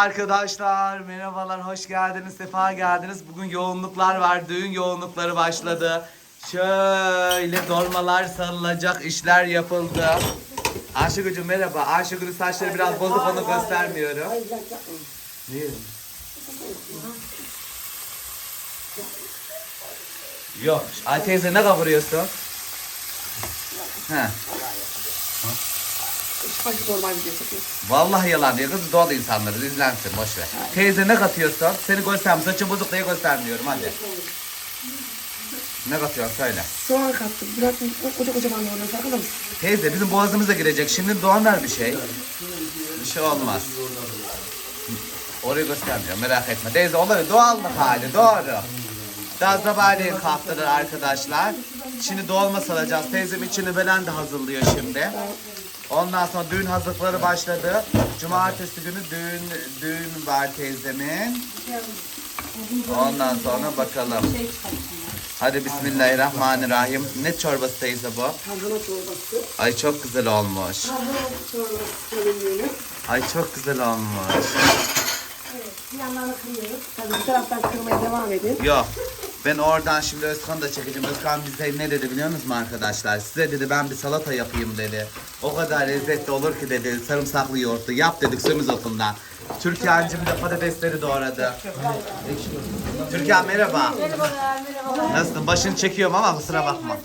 Arkadaşlar merhabalar, hoş geldiniz, sefa geldiniz. Bugün yoğunluklar var, düğün yoğunlukları başladı. Şöyle dolmalar sarılacak, işler yapıldı. Ayşegül'cüm merhaba. Ayşegül'ün saçları biraz bozuk, onu göstermiyorum. Niye? Yok, Ay teyze ne kavuruyorsun? He. Sanki normal video çekiyor. Vallahi yalan diyor. Kız doğal insanlarız. izlensin boş ver. Teyze ne katıyorsun? Seni göstermiyorum. Saçın bozuk diye göstermiyorum hadi. Ne katıyorsun söyle. Soğan kattım. Biraz koca kocaman oluyor farkında mısın? Teyze bizim boğazımıza girecek. Şimdi Doğan ver bir şey. Bir şey olmaz. Orayı göstermiyorum merak etme. Teyze olabilir. Doğallık hali doğru. Daha sabahleyin kalktılar arkadaşlar. Şimdi dolma salacağız. Teyzem içini belen de hazırlıyor şimdi. Ondan sonra düğün hazırlıkları başladı. Cumartesi günü düğün düğün var teyzemin. Ondan sonra bakalım. Hadi Bismillahirrahmanirrahim. Ne çorbası teyze bu? Tarhana çorbası. Ay çok güzel olmuş. Tarhana çorbası. Ay çok güzel olmuş. Yanlarını kırıyoruz. Tabii bir taraftan kırmaya devam edin. Yok. Ben oradan şimdi Özkan'ı da çekeceğim. Özkan bize ne dedi biliyor musunuz arkadaşlar? Size dedi ben bir salata yapayım dedi. O kadar lezzetli olur ki dedi. Sarımsaklı yoğurtlu. Yap dedik sömüz okundan. Türkan'cığım da patatesleri doğradı. Türkan merhaba. Merhabalar, merhabalar. Nasılsın? Başını çekiyorum ama kusura bakma.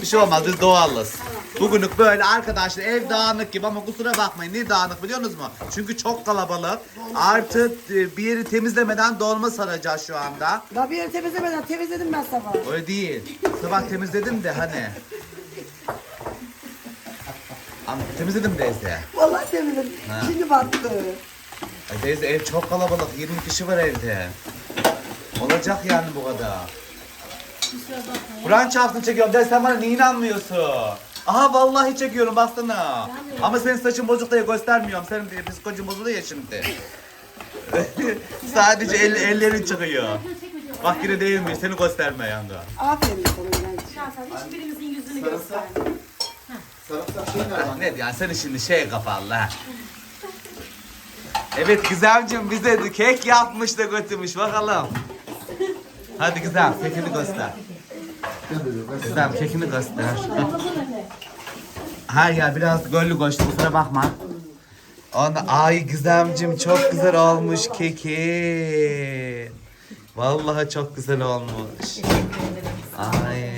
Bir şey olmaz biz doğalız. Bugünlük böyle arkadaşlar ev dağınık gibi ama kusura bakmayın niye dağınık biliyor musunuz mu? Çünkü çok kalabalık. Artı e, bir yeri temizlemeden dolma saracağız şu anda. Daha bir yeri temizlemeden temizledim ben sabah. Öyle değil. Sabah temizledim de hani. Ama temizledim teyze. Vallahi temizledim. Ha. Şimdi battı. Ay teyze ev çok kalabalık. 20 kişi var evde. Olacak yani bu kadar. Kur'an çarpsın çekiyorum. De sen bana niye inanmıyorsun? Aha vallahi çekiyorum baksana. Ama senin saçın bozuk diye göstermiyorum. Senin bir psikolojin bozuluyor ya şimdi. Sadece el, ellerin çıkıyor. Bak yine değil mi? Seni gösterme yanda. Aferin sana Gülenci. Hiçbirimizin yüzünü göstermiyor. Sarımsak şey nerede? Ne diyorsun sen şimdi şey kafalı ha. Evet Gizemciğim bize de kek yapmış da götürmüş bakalım. Hadi Gizem kekini göster. Gizem kekini göster. Her yer biraz göllü koştu kusura bakma. Ona, ay Gizemciğim çok güzel olmuş keki. Vallahi çok güzel olmuş. Ay.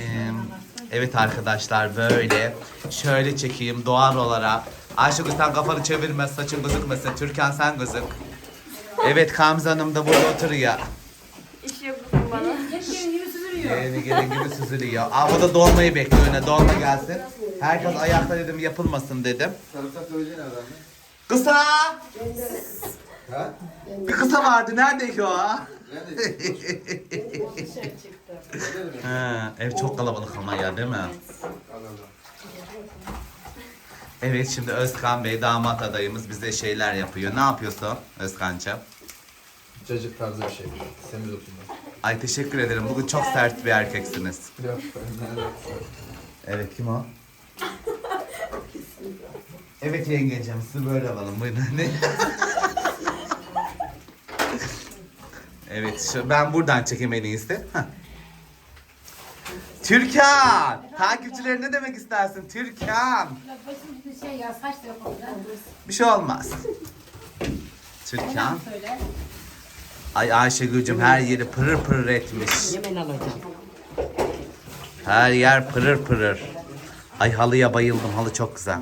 Evet arkadaşlar böyle. Şöyle çekeyim doğal olarak. Ayşegül sen kafanı çevirme saçın gözükmesin. Türkan sen gözük. Evet Kamze Hanım da burada oturuyor. İş yapıyorsun bana. Hep benim gibi süzülüyor. Yeni gelin gibi süzülüyor. Aa o da dolmayı bekliyor yine dolma gelsin. Herkes ayakta dedim yapılmasın dedim. Sarımsak döveceği nereden? Kısa! Ha? Bir kısa vardı nerede ki o? Nerede? Ha, ev çok kalabalık ama ya değil mi? Evet şimdi Özkan Bey damat adayımız bize şeyler yapıyor. Ne yapıyorsun Özkan'cığım? Cacık tarzı bir şey. Semiz otundan. Ay teşekkür ederim. Bugün çok sert bir erkeksiniz. Yok ben? Evet kim o? evet yengecim sizi böyle alalım buyurun. Ne? evet şu, ben buradan çekeyim en iyisi. Türkan! Takipçilerine ne demek istersin? Türkan! Başım bir şey ya saç da yapalım. Bir şey olmaz. Türkan. Söyle. Ay Ayşegül'cüm her yeri pırır pırır etmiş. Yemen alacağım. Her yer pırır pırır. Ay halıya bayıldım. Halı çok güzel.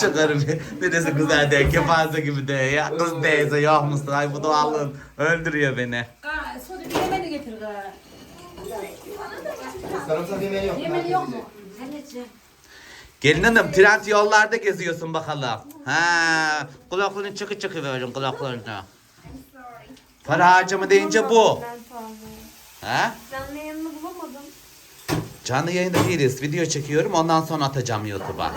Şu karı bir neresi güzel de kepaze gibi de ya. Kız teyze yok musun? Ay bu doğallığın öldürüyor beni. Sonra bir yemeni getir. Sarımsak yemeği yok. Yemeni yok mu? Gelin hanım trend yollarda geziyorsun bakalım. Ha, kulaklarını çıkı çıkı verin kulaklarını. Para harcama deyince bu. Ha? Canlı yayını bulamadım. Canlı yayında değiliz. Video çekiyorum ondan sonra atacağım YouTube'a.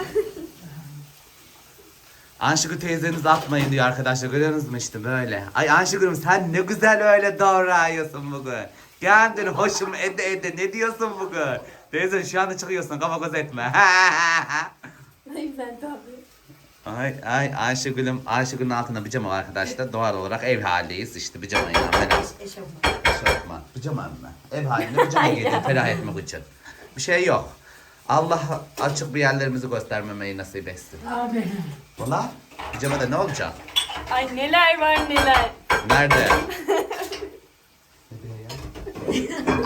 Anşıkı teyzeniz atmayın diyor arkadaşlar. Görüyorsunuz mu işte böyle. Ay Anşıkı'm sen ne güzel öyle doğrayıyorsun bugün. Kendini hoşum ede ede ne diyorsun bugün? Teyze şu anda çıkıyorsun kafa göz etme. Güzel tabii. Ay ay Ayşegül'üm Ayşegül'ün altında pijama var arkadaşlar. Doğal olarak ev haliyiz. İşte pijamayla falan. Eşofman. Eşofman. Pijama mı? Ev halinde pijama giydim ferah etmek için. Bir şey yok. Allah açık bir yerlerimizi göstermemeyi nasip etsin. Abi. Valla pijamada ne olacak? Ay neler var neler. Nerede?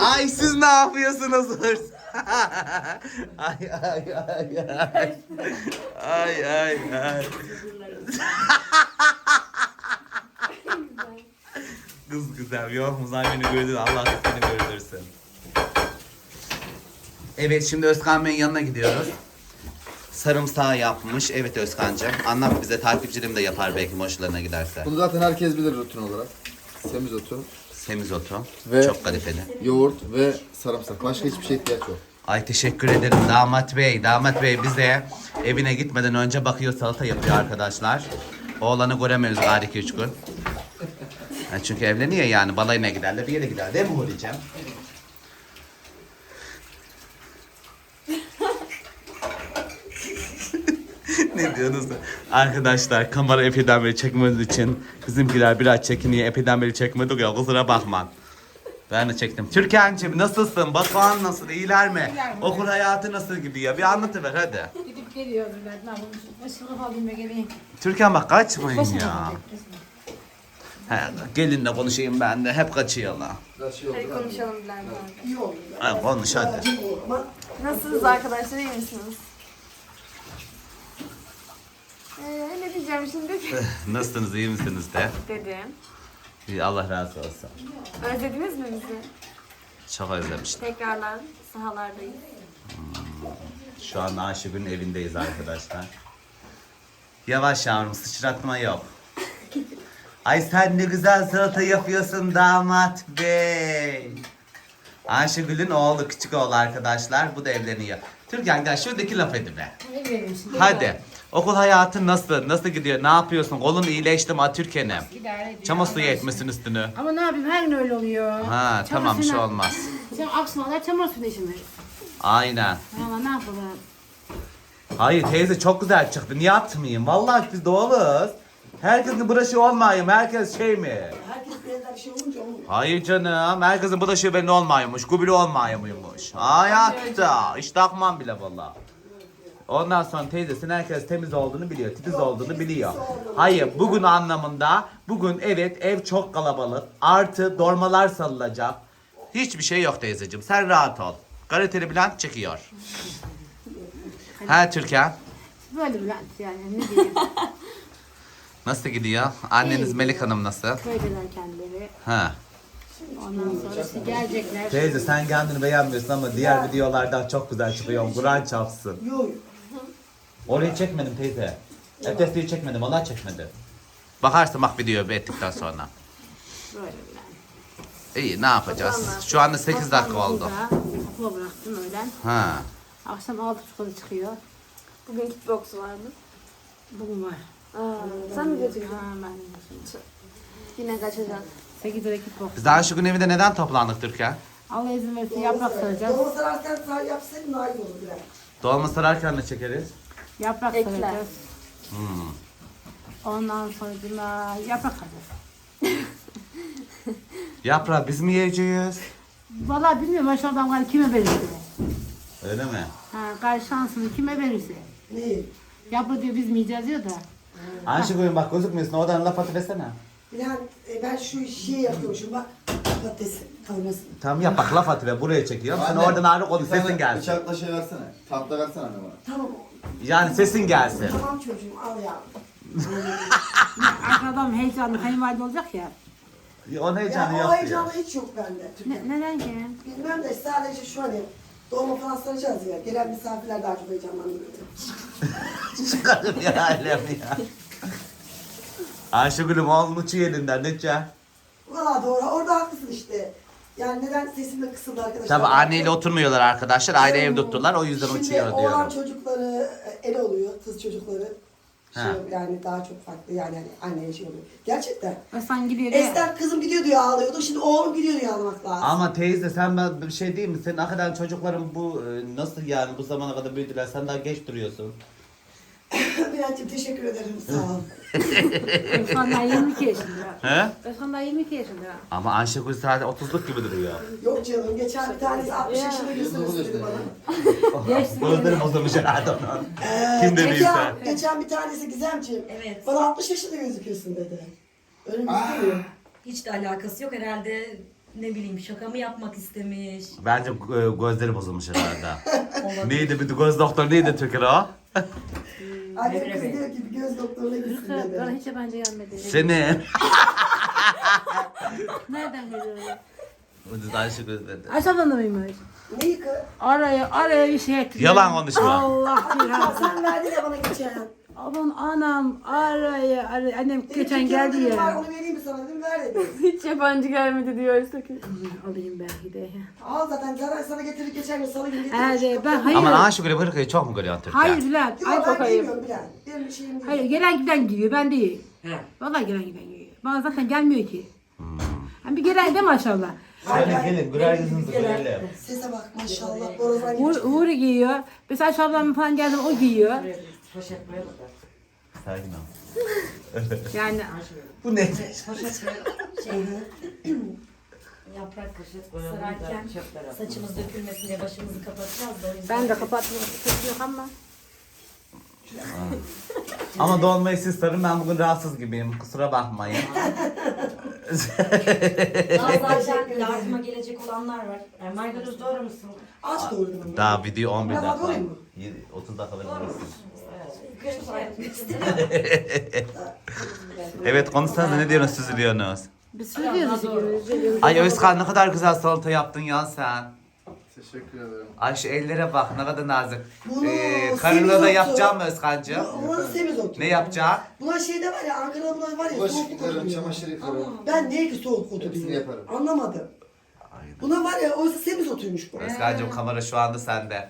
ay siz ne yapıyorsunuz hırs? Ay ay ay ay. Ay ay ay. Kız güzel yok mu? Sen beni gördün Allah seni gördürsün. Evet şimdi Özkan Bey'in yanına gidiyoruz. Sarımsağı yapmış. Evet Özkan'cığım. Anlat bize takipçilerim de yapar belki hoşlarına giderse. Bunu zaten herkes bilir rutin olarak. Semizotu, Semizotu. Ve- Çok kaliteli. yoğurt ve sarımsak. Başka hiçbir şey ihtiyaç yok. Ay teşekkür ederim damat bey. Damat bey bize evine gitmeden önce bakıyor salata yapıyor arkadaşlar. Oğlanı göremiyoruz gari 2-3 gün. Çünkü evleniyor yani balayına giderler bir yere gider değil mi Huri'cim? ne diyorsunuz? Arkadaşlar kamera epeyden beri çekmemiz için bizimkiler biraz çekiniyor. Epeyden beri çekmedik ya kusura bakma. Ben de çektim. Türkan'cığım nasılsın? Batuhan nasıl? İyiler mi? Okul hayatı nasıl gidiyor? Bir anlatıver hadi. Gidip geliyoruz ben. Ne yapalım? Başını alayım ve geleyim. Türkan bak kaçmayın ya. He, gelinle konuşayım ben de. Hep kaçıyorlar. Hadi konuşalım Bülent abi. İyi oldu. Hadi konuş hadi. Nasılsınız arkadaşlar iyi misiniz? Ee, ne diyeceğim şimdi? Nasılsınız? iyi misiniz de? Dedim. İyi, Allah razı olsun. Özlediniz mi bizi? Çok özlemiştim. Tekrarlar sahalardayız. Şu an Ayşegül'ün evindeyiz arkadaşlar. Yavaş yavrum sıçratma yok. Ay sen ne güzel salata yapıyorsun damat bey. Ayşegül'ün oğlu küçük oğlu arkadaşlar. Bu da evleniyor. Türkan gel şuradaki laf vereyim şimdi? Hadi. Okul hayatı nasıl? Nasıl gidiyor? Ne yapıyorsun? Kolun iyileşti mi Atürken'im? İdare ediyor. Çama suyu Allah etmesin üstünü. Ama ne yapayım her gün öyle oluyor. Ha tamam bir şey olmaz. Sen akşamlar çamaşır suyunu işin Aynen. Ama ne yapalım? Hayır teyze çok güzel çıktı. Niye atmayayım? Vallahi biz doğalız. Herkesin bulaşığı olmayayım. Herkes şey mi? Herkes benzer şey olunca olmuyor. Hayır canım. Herkesin bulaşığı belli olmaymış. Gubili olmaymış. Hayatta. Hiç takmam bile vallahi. Ondan sonra teyzesin herkes temiz olduğunu biliyor, titiz olduğunu biliyor. Hayır, bugün anlamında, bugün evet ev çok kalabalık, artı dormalar salınacak. Hiçbir şey yok teyzeciğim, sen rahat ol. Kaliteli Bülent çekiyor. Ha Türkan, Böyle Bülent yani ne diyeyim. nasıl gidiyor? Anneniz Melik Hanım nasıl? Köydeler kendileri. Ha. Ondan sonra işte gelecekler. Teyze sen kendini beğenmiyorsun ama diğer videolardan çok güzel çıkıyor. Kur'an çarpsın. Yok. Orayı çekmedim teyze. Efesliği çekmedim, onlar çekmedi. Bakarsın bak videoyu bir ettikten sonra. Böyle. İyi ne yapacağız? Şu anda 8 dakika oldu. Okula bıraktım öğlen. Ha. Akşam altı çikolata çıkıyor. Bugün kickbox vardı. Bugün var. Aa, sen mi götürdün? Ha ben de. Yine kaçacağız. 8 dakika box. Biz daha şu gün evinde neden toplandık Türkan? Allah izin verirse yaprak saracağız. Dolma sararken sar yapsaydın daha iyi olur biraz. Dolma sararken de çekeriz. Yaprak Ekler. saracağız. Hmm. Ondan sonra cuma yaprak saracağız. Yaprağı biz mi yiyeceğiz? Vallahi bilmiyorum aşağıdan gari kime verirse. Öyle mi? Ha, gari şansını kime verirse. Ne? Yaprak diyor biz mi yiyeceğiz diyor da. Ayşegül'ün bak gözükmüyorsun oradan laf atıversene. Bilal e, ben şu şeyi yapıyormuşum bak. Patates kavurması. Tamam yap bak laf atıver buraya çekiyorum. Sen oradan ağrı tane sesin gelsin. Bıçakla şey versene. Tahta versene anne bana. Tamam. Yani sesin gelsin. Tamam çocuğum al ya. Arkadan heyecanlı kayınvalide olacak ya. Onun heyecanı Ya o yok heyecanı diyor. hiç yok bende. Ne, neden ki? Bilmem de sadece şu hani dolma falan saracağız ya. Gelen misafirler daha çok heyecanlandırıyor. Çıkarım ya alem ya. Ayşegül'üm oğlum uçuyor elinden ne çağ? Valla doğru. Orada haklısın işte. Yani neden sesim de kısıldı arkadaşlar. Tabi anneyle oturmuyorlar arkadaşlar. Ayrı ev tuttular o yüzden Şimdi uçuyor oğlan diyorum. çocukları e, el oluyor. Kız çocukları. Şey, Ha. yani daha çok farklı yani hani anneye şey oluyor. Gerçekten. Hasan gidiyor diye. Eskiden kızım gidiyor diye ağlıyordu. Şimdi oğlum gidiyor diye ağlamak lazım. Ama teyze sen ben bir şey değil mi? Senin hakikaten çocukların bu e, nasıl yani bu zamana kadar büyüdüler? Sen daha geç duruyorsun. Bülent'ciğim teşekkür ederim. Sağ ol. Özkan daha 22 yaşında. He? Özkan daha 22 yaşında. Ama Ayşegül zaten 30'luk gibi duruyor. Yok canım geçen bir tanesi 60 yaşında gösterisi bana. Geçti. Gözleri bozulmuş herhalde onun. Ee, Kim dediyse. geçen, geçen bir tanesi Gizemciğim. Evet. Bana 60 yaşında gözüküyorsun dedi. Öyle mi gözüküyor? Hiç de alakası yok herhalde ne bileyim şaka mı yapmak istemiş. Bence e, gözleri bozulmuş herhalde. neydi bir göz doktoru neydi Türkiye'de o? Annem kız diyor ki bir göz doktoruna gitsin Bana dedi. hiç yabancı gelmedi. Senin. Nereden geliyor? Ucuz Ayşegül dedi. Aşağıdan da mıymış? Neyi kız? Araya araya bir şey ettim. Yalan konuşma. Allah bir sen verdin ya bana geçen. Aman anam araya araya. Annem Dedim, geçen geldi Var, ya. onu vereyim mi sana dedim ver dedim. Hiç yabancı gelmedi diyor Öztürk. Alayım belki de. Al zaten zaten sana getirir geçen gün salı günü getirmiş. Evet ben hayır. Ama Ayşegül'e bu hırkayı çok mu görüyorsun Türkiye? Hayır Bülent. Yok Ay ben bakayım. giymiyorum Bilal. Benim bir şeyim değil. Hayır gelen giden giyiyor ben değil. Vallahi gelen giden giyiyor. Bana zaten gelmiyor ki. Hem bir gelen de maşallah. Gelin gelin güler yüzünüzü görelim. Sese bak maşallah. Borazan gibi. Uğur giyiyor. Mesela şablam falan geldim o giyiyor. Sakin ol. Yani Bu ne? Yaprak sararken saçımız dökülmesin diye başımızı kapatacağız da o yüzden. ben de kapatmak istiyorum ama. Ama dolmayı siz sarın ben bugün rahatsız gibiyim. Kusura bakmayın. Daha zaten yardıma gelecek olanlar var. Yani maydanoz doğru musun? Aç doğurdum. Daha video 11 Ben dakika. bakayım mı? 30 dakika. Kırmızı Evet konuşsanıza ne diyorsunuz süzülüyorsunuz? Biz söylüyoruz. söylüyoruz. Ay Özkan ne kadar güzel salata yaptın ya sen. Teşekkür ederim. Ay şu ellere bak ne kadar nazik. Bunu Ee, karınla da semizotu. yapacağım mı Özkan'cığım? Bu- Buna semizotu. Ne yapacak? Buna şeyde var ya Ankara'da buna var ya soğuk otu diyor. çamaşır yıkarım. Ben neydi soğuk otu Hepsini diyor. yaparım. Anlamadım. Buna var ya o semizotuymuş bu. Özkan'cığım kamera şu anda sende.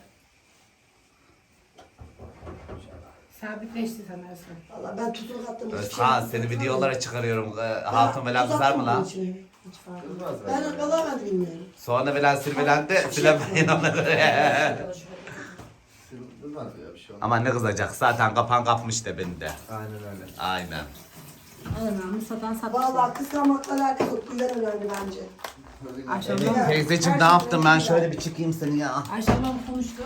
Sabitleşti sanırsın. Valla ben tuzunu kattım. Özkan seni videolara çıkarıyorum. Ee, Ha, Hatun falan kızar mı içine. Kızmaz Ben valla ben de bilmiyorum. Sonra falan silvelendi. Silemeyin onları. Kızmaz ya bir şey olmaz. Ama ne kızacak zaten kapan kapmış de. Aynen öyle. Aynen. Alanağımı satan satmış. Valla kıskanmakla alakası yok. Güzel önemli bence. Teyzeciğim ne yaptın ben şöyle bir çıkayım seni ya. Ayşablam konuştu.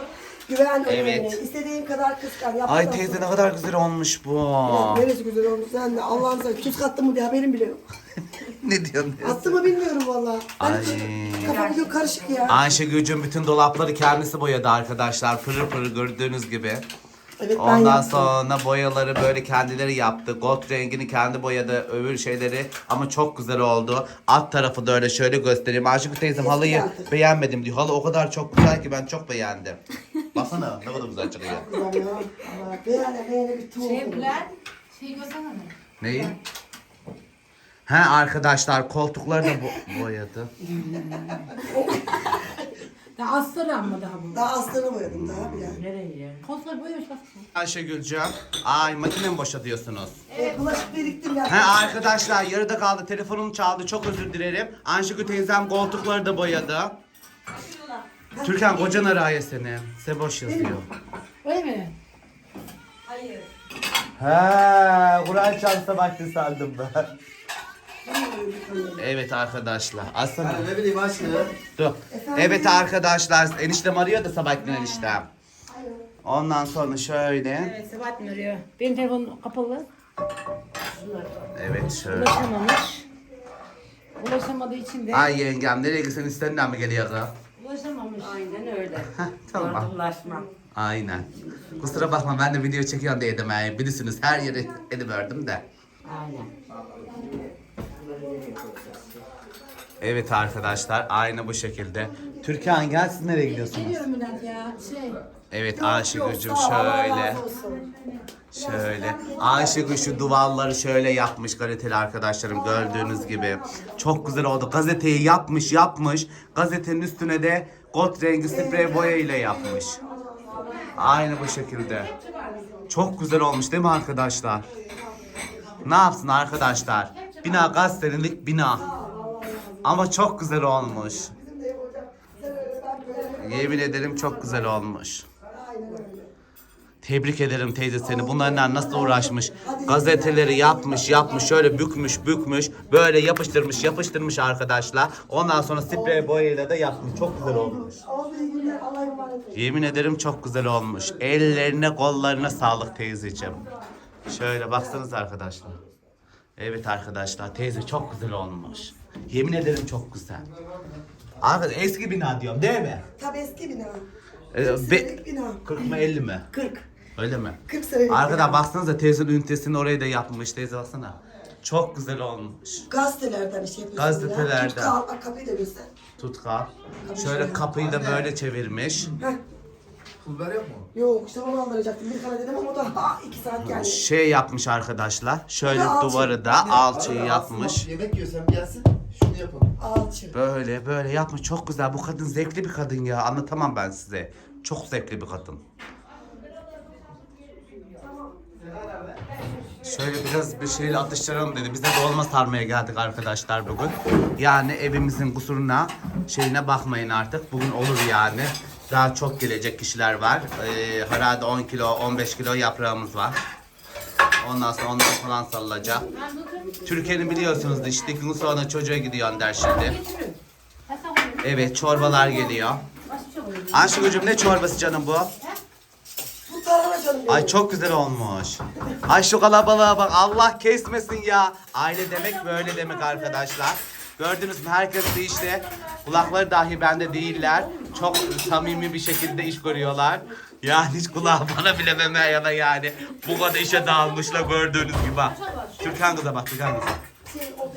Güven önemli. Evet. İstediğin kadar kıskan. Yap Ay teyze ne kadar güzel olmuş bu. Neresi güzel olmuş sen de Allah'ın sen tuz kattın mı bir haberim bile yok. ne diyorsun? Attı mı bilmiyorum valla. Ben Ay. kafam çok karışık ya. Ayşegül'cüm bütün dolapları kendisi boyadı arkadaşlar. Pırır pırır gördüğünüz gibi. Evet ben Ondan yaptım. sonra boyaları böyle kendileri yaptı. Gold rengini kendi boyadı. Öbür şeyleri ama çok güzel oldu. Alt tarafı da öyle şöyle göstereyim. Ayşegül teyzem halıyı artık. beğenmedim diyor. Halı o kadar çok güzel ki ben çok beğendim. Baksana ne kadar güzel çıkıyor. Güzel ya. Allah, Beğene beğene bir tuğ. Şey Bülent. Şey görsene mi? Neyi? He arkadaşlar koltukları da bo- boyadı. Daha astarı ama daha bu. Daha aslanı boyadım daha bile. Koltukları boyamış bak. Ayşegül'cüğüm. Ay makine mi boşaltıyorsunuz? Evet. Bulaşık biriktim ya. He arkadaşlar yarıda kaldı. Telefonum çaldı. Çok özür dilerim. Ayşegül teyzem koltukları da boyadı. Türkan kocan araya seni. Seboş yazıyor. Öyle mi? Hayır. He, Kur'an çarpsa vakti sandım ben. Evet arkadaşlar. Aslında Yani ne bileyim aşkım. dur. Evet arkadaşlar. Eniştem arıyor da sabahleyin eniştem. Ondan sonra şöyle. Evet Sebahattin arıyor. Benim telefonum kapalı. Evet şöyle. Ulaşamamış. Ulaşamadığı için de. Ay yengem nereye gitsen istenden mi geliyor kız? Ulaşamamış. Aynen öyle. Heh, tamam. Yardımlaşma. Aynen. Kusura bakma ben de video çekiyorum diye dedim. Yani bilirsiniz her yeri ediverdim de. Aynen. Evet arkadaşlar aynı bu şekilde. Türkan gel siz nereye gidiyorsunuz? Geliyorum Bülent ya. Şey. Evet Allah şöyle. Şöyle. Ayşegül şu duvarları şöyle yapmış kaliteli arkadaşlarım gördüğünüz gibi. Çok güzel oldu. Gazeteyi yapmış yapmış. Gazetenin üstüne de gold rengi sprey boya ile yapmış. Aynı bu şekilde. Çok güzel olmuş değil mi arkadaşlar? Ne yapsın arkadaşlar? Bina gazetelilik bina. Ama çok güzel olmuş. Yemin ederim çok güzel olmuş. Tebrik ederim teyze seni. Bunlarla nasıl uğraşmış. Gazeteleri yapmış, yapmış, şöyle bükmüş, bükmüş. Böyle yapıştırmış, yapıştırmış arkadaşlar. Ondan sonra sprey boyayla da yapmış. Çok güzel olmuş. Yemin ederim çok güzel olmuş. Ellerine kollarına sağlık teyzeciğim. Şöyle baksanız arkadaşlar. Evet arkadaşlar teyze çok güzel olmuş. Yemin ederim çok güzel. Arkadaş eski bina diyorum değil mi? Tabii eski bina. Ee, 40 be- senelik bina. 40 mı 50 mi? 40. Öyle mi? 40 senelik Arkada baksanıza teyzenin ünitesini oraya da yapmış. Teyze baksana. Çok güzel olmuş. Gazetelerden işte yapıyorsun Gazetelerden. Ya. Tut kal, bak kapıyı da göster. Tutkal. Şöyle kapıyı da böyle çevirmiş. Heh. Pulver yok mu? Yok işte onu aldıracaktım. Bir tane dedim ama o da ha, iki saat geldi. Şey yapmış arkadaşlar. Şöyle alçı. duvarı da alçıyı Abi, yapmış. aslında Yemek yiyorsam gelsin şunu yapalım. Alçı. Böyle böyle yapmış. Çok güzel. Bu kadın zevkli bir kadın ya. Anlatamam ben size. Çok zevkli bir kadın. Şöyle biraz bir şeyle atıştıralım dedi. Biz de dolma sarmaya geldik arkadaşlar bugün. Yani evimizin kusuruna şeyine bakmayın artık. Bugün olur yani. Daha çok gelecek kişiler var. Ee, herhalde 10 kilo 15 kilo yaprağımız var. Ondan sonra onlar falan sarılacak. Türkiye'nin biliyorsunuz işte gün sonra çocuğa gidiyor der şimdi. Evet çorbalar geliyor. Ayşegül'cüm ne çorbası canım bu? Ay çok güzel olmuş. Ay şu kalabalığa bak Allah kesmesin ya. Aile demek böyle demek arkadaşlar. Gördünüz mü herkes de işte kulakları dahi bende değiller. Çok samimi bir şekilde iş görüyorlar. Yani hiç kulağı bana bile meme yana yani. Bu kadar işe dağılmışlar gördüğünüz gibi bak. Türkan kıza bak Türkan kıza.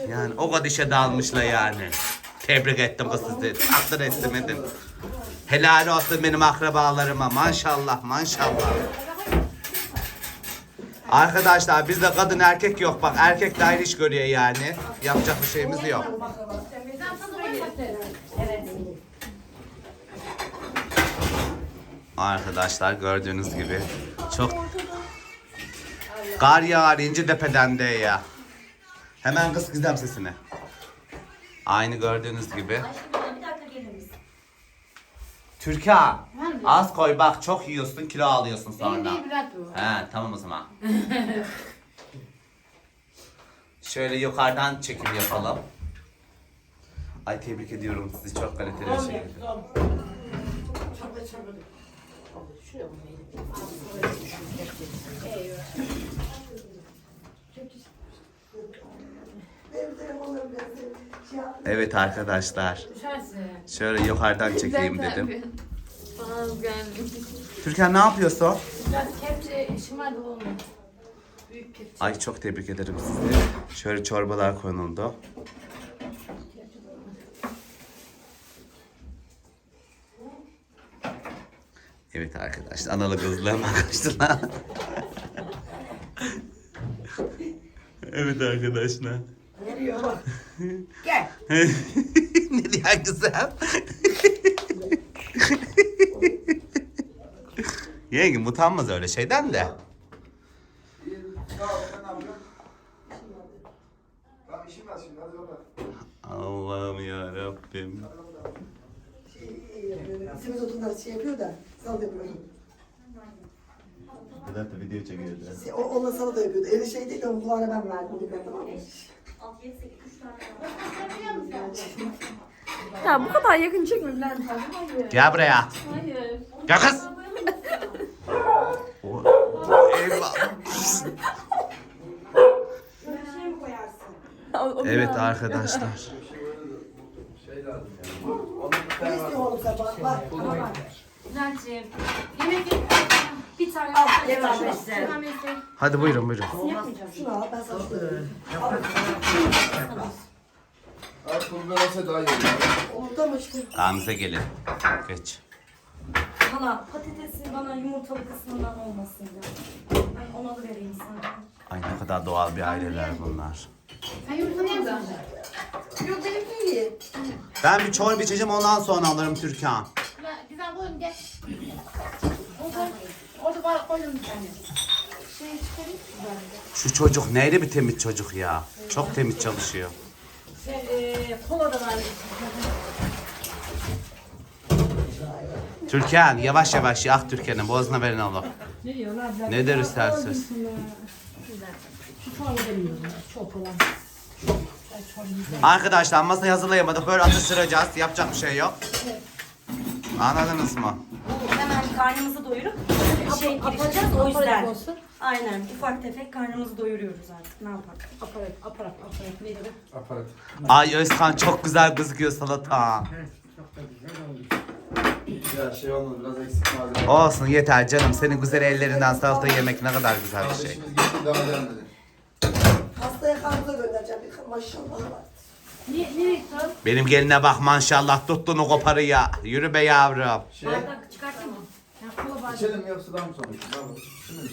Yani o kadar işe dağılmışlar yani. Tebrik ettim kız sizi. Takdir ettim ettim. Helal olsun benim akrabalarıma. Maşallah maşallah. Arkadaşlar bizde kadın erkek yok. Bak erkek aynı iş görüyor yani. Yapacak bir şeyimiz yok. Arkadaşlar gördüğünüz gibi çok Kar yağar ince tepeden de ya. Hemen kız gizem sesini. Aynı gördüğünüz gibi. Bir dakika gelir misin? Türkan az koy bak çok yiyorsun kilo alıyorsun Benim sonra. değil Bülent bu. He tamam o zaman. Şöyle yukarıdan çekim yapalım. Ay tebrik ediyorum sizi çok kaliteli bir şekilde. Benim telefonlarım biraz şey yaptı. Evet arkadaşlar. Şöyle yukarıdan çekeyim dedim. Türkan ne yapıyorsun? Ay çok tebrik ederim sizi. Şöyle çorbalar konuldu. Evet arkadaşlar analı kızlığıma kaçtılar. evet arkadaşlar. Geliyor bak. ne diyor güzel? Yengem utanmaz öyle şeyden de. Allah'ım ya Rabbim. Simiz otundan şey yapıyor da. Salata yapıyor. Vedat da video çekiyordu. Şey, O, onunla salata yapıyordu. Eli şey değil de onun kulağına ben verdim. Tamam mı? 6, 7, 8, 3 tane var. Ya bu kadar yakın çekme Bülent abi. Hayır. Gel buraya. Hayır. Gel kız. O- Eyvah. O- o Evet arkadaşlar. Şey lazım yani. Onun bir tane var. Bülent'ciğim. Yemek yap. Tane Al, al. yeter, Şunu yeter. Hemen. Hadi buyurun buyurun. Şunu al ben sana vereyim. Abi olsa daha iyi olur. Olur da mı işte? Gamze gelin. Geç. Hala patatesin bana yumurtalı kısmından olmasın ya. Ben ona da vereyim sana. Ay ne kadar doğal bir aileler bunlar. Sen yumurtanı yedin mi? Yok benimki iyi. Ben bir çorba içeceğim ondan sonra alırım Türkan. Güzel- Güzel koyun gel. Orada var koydum bir tane. Şey çıkarayım. Şu çocuk neydi bir temiz çocuk ya. Çok temiz çalışıyor. Şey, e, kola da var. Türkan yavaş yavaş yak Türkan'ın boğazına verin oğlum. Ne diyorlar? Ne der isterseniz. Şu çorba demiyorlar. Çok olan. Arkadaşlar masayı hazırlayamadık. Böyle atıştıracağız. Yapacak bir şey yok. Anladınız mı? Hemen karnımızı doyurup şey girişeceğiz o yüzden. Aynen ufak tefek karnımızı doyuruyoruz artık ne yapalım. Aparat, aparat, aparat. Neydi bu? Aparat. Ay Özkan çok güzel gözüküyor salata. Ya şey olmadı biraz eksik malzeme. Olsun yeter canım. Senin güzel ellerinden salata yemek ne kadar güzel bir şey. Kardeşimiz gitti daha gelmedi. Hastaya kanıza göndereceğim. Bir maşallah var. Ne, ne reklam? Benim geline bak maşallah tuttuğunu koparıyor. Yürü be yavrum. Şey, Bardak çıkarttın mı? Ya kola bardak. İçelim mi yoksa daha mı sonra? Tamam. Şunu mu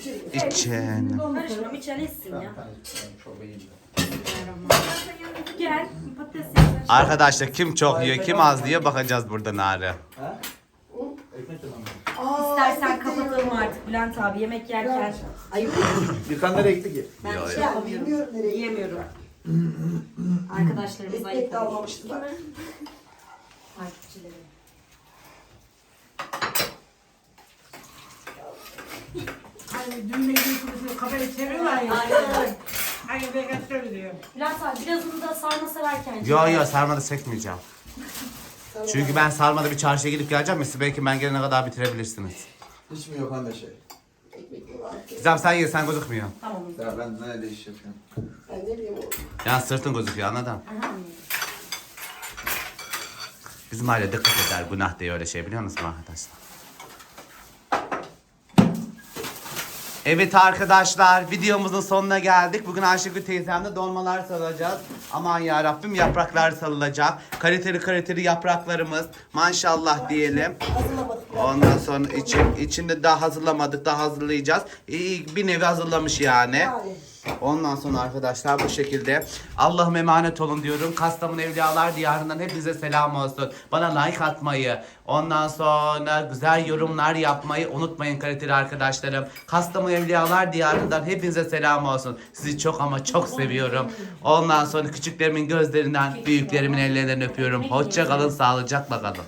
içelim? İçin. Karışmam içen etsin ya. Ben ben çorba yiyeyim. Gel patates yeter. Arkadaşlar kim çok yiyor kim az diye bakacağız burada. Ha? Ekmek de? Aa, İstersen kapatalım artık Bülent abi yemek yerken. Ayıp. Gürkan nereye gitti ki? Ben Yo, şey yo. Ya yapamıyorum. bilmiyorum nereye. Yiyemiyorum. Arkadaşlarımız Ekmek ayıp. de almamıştı bak. Takipçilerim. Hani düğüne gidiyorsunuz, kafayı çeviriyorlar ya. Aynen. Hani ben gösteriyor diyor. Bülent abi birazını da sarma severken. Yo yo sarmada çekmeyeceğim. Çünkü ben sarmada bir çarşıya gidip geleceğim ya siz belki ben gelene kadar bitirebilirsiniz. Hiç mi yok anne şey? Gizem sen ye sen gözükmüyor. Tamam. Ya ben nerede iş yapıyorum? Ben ne bileyim o. Yani sırtın gözüküyor anladın? Aha. Bizim aile dikkat eder günah diye öyle şey biliyor musun arkadaşlar? Evet arkadaşlar videomuzun sonuna geldik. Bugün Ayşegül teyzemle dolmalar salacağız. Aman ya Rabbim yapraklar salınacak. Kaliteli kaliteli yapraklarımız maşallah diyelim. Ondan sonra için, içinde daha hazırlamadık daha hazırlayacağız. İyi, bir nevi hazırlamış. Yani. Ondan sonra arkadaşlar bu şekilde Allah'ım emanet olun diyorum. Kastamonu Evliyalar Diyarı'ndan hepinize selam olsun. Bana like atmayı, ondan sonra güzel yorumlar yapmayı unutmayın kaliteli arkadaşlarım. Kastamonu Evliyalar Diyarı'ndan hepinize selam olsun. Sizi çok ama çok seviyorum. Ondan sonra küçüklerimin gözlerinden, büyüklerimin ellerinden öpüyorum. Hoşça kalın, sağlıcakla kalın.